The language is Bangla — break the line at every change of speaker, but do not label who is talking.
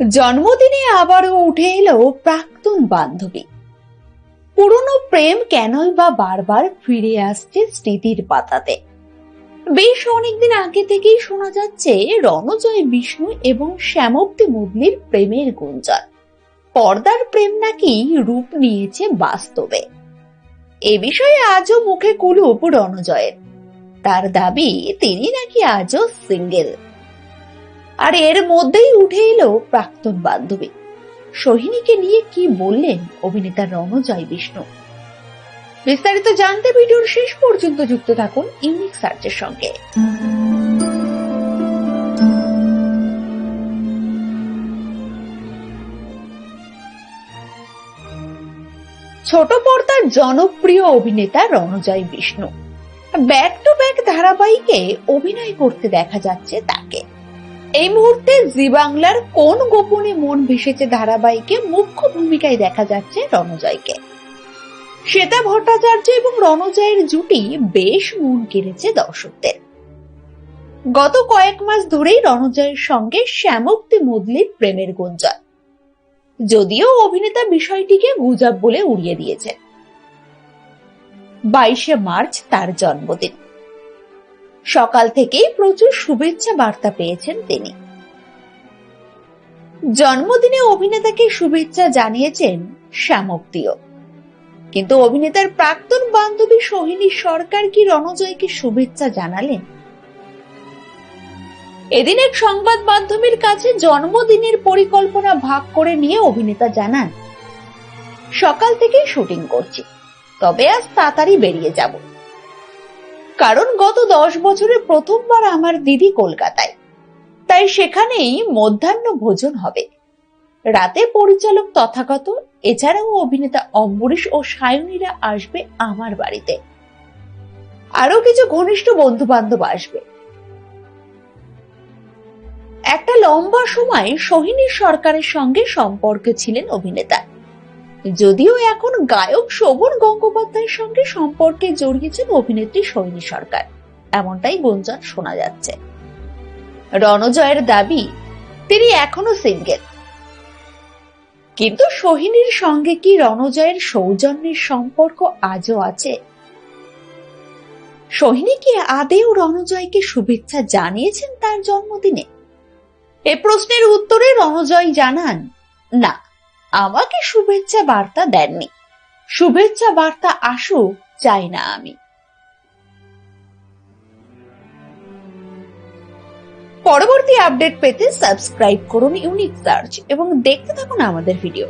জন্মদিনে আবারও উঠে এলো প্রাক্তন বান্ধবী। পুরনো প্রেম কেনই বা বারবার ফিরে আসছে স্মৃতির পাতাতে। বেশ অনেকদিন আগে থেকেই শোনা যাচ্ছে রণজয়, বিষ্ণু এবং শ্যামক্তি মুদলির প্রেমের গুঞ্জন। পর্দার প্রেম নাকি রূপ নিয়েছে বাস্তবে। এ বিষয়ে আজও মুখে কুলুপ রণজয়ের। তার দাবি, তিনি নাকি আজও সিঙ্গেল আর এর মধ্যেই উঠে এলো প্রাক্তন বান্ধবী। সোহিনীকে নিয়ে কি বললেন অভিনেতা রণজয় বিষ্ণু? বিস্তারিত জানতে ভিডিওর শেষ পর্যন্ত যুক্ত থাকুন ইউনিক সার্চের সঙ্গে। ছোট পর্দার জনপ্রিয় অভিনেতা Ranjoy Bishnu. Back to back ধারাবাহিকে অভিনয় করতে দেখা যাচ্ছে তাকে। এই মুহূর্তে জি বাংলার কোন গোপনে মন ভেসেছে ধারাবাহিকে মুখ্য ভূমিকায় দেখা যাচ্ছে রণজয়কে। শ্বেতা ভট্টাচার্য এবং রণজয়ের জুটি বেশ মন কেড়েছে দর্শকদের। গত কয়েক মাস ধরেই রণজয়ের সঙ্গে শ্যামক্তি মুদলির প্রেমের গুঞ্জন। যদিও অভিনেতা বিষয়টিকে গুজব বলে উড়িয়ে দিয়েছেন। বাইশে মার্চ তার জন্মদিন। সকাল থেকেই প্রচুর শুভেচ্ছা বার্তা পেয়েছেন তিনি। জন্মদিনে অভিনেতাকে শুভেচ্ছা জানিয়েছেন শ্যামক্তিও কিন্তু অভিনেতার প্রাক্তন বান্ধবী সোহিনী সরকার কি রণজয়কে শুভেচ্ছা জানালেন? এদিন এক সংবাদ মাধ্যমের কাছে জন্মদিনের পরিকল্পনা ভাগ করে নিয়ে অভিনেতা জানান, সকাল থেকেই শুটিং করছি, তবে আজ তাড়াতাড়ি বেরিয়ে যাব। কারণ গত দশ বছরে প্রথমবার আমার দিদি কলকাতায়। তাই সেখানেই মধ্যাহ্ন ভোজন হবে। রাতে পরিচালক তথাগত, এছাড়াও অভিনেতা অম্বরীশ ও সায়নীরা আসবে আমার বাড়িতে। আরও কিছু ঘনিষ্ঠ বন্ধু বান্ধব আসবে। একটা লম্বা সময় সোহিনী সরকারের সঙ্গে সম্পর্কে ছিলেন অভিনেতা। যদিও এখন গায়ক শোভন গঙ্গোপাধ্যায়ের সঙ্গে সম্পর্কে জড়িয়েছেন অভিনেত্রী সোহিনী সরকার। এমনটাই গুঞ্জন শোনা যাচ্ছে। রণজয়ের দাবি, তিনি এখনও সিঙ্গেল কিন্তু সোহিনীর সঙ্গে কি রণজয়ের সৌজন্যের সম্পর্ক আজও আছে? সোহিনী কি আদেও রণজয়কে শুভেচ্ছা জানিয়েছেন তার জন্মদিনে? এ প্রশ্নের উত্তরে রণজয় জানান, না। আমাকে শুভেচ্ছা বার্তা দেননি। শুভেচ্ছা বার্তা আসুক চাই না আমি। পরবর্তী আপডেট পেতে সাবস্ক্রাইব করুন ইউনিক সার্চ এবং দেখতে থাকুন আমাদের ভিডিও।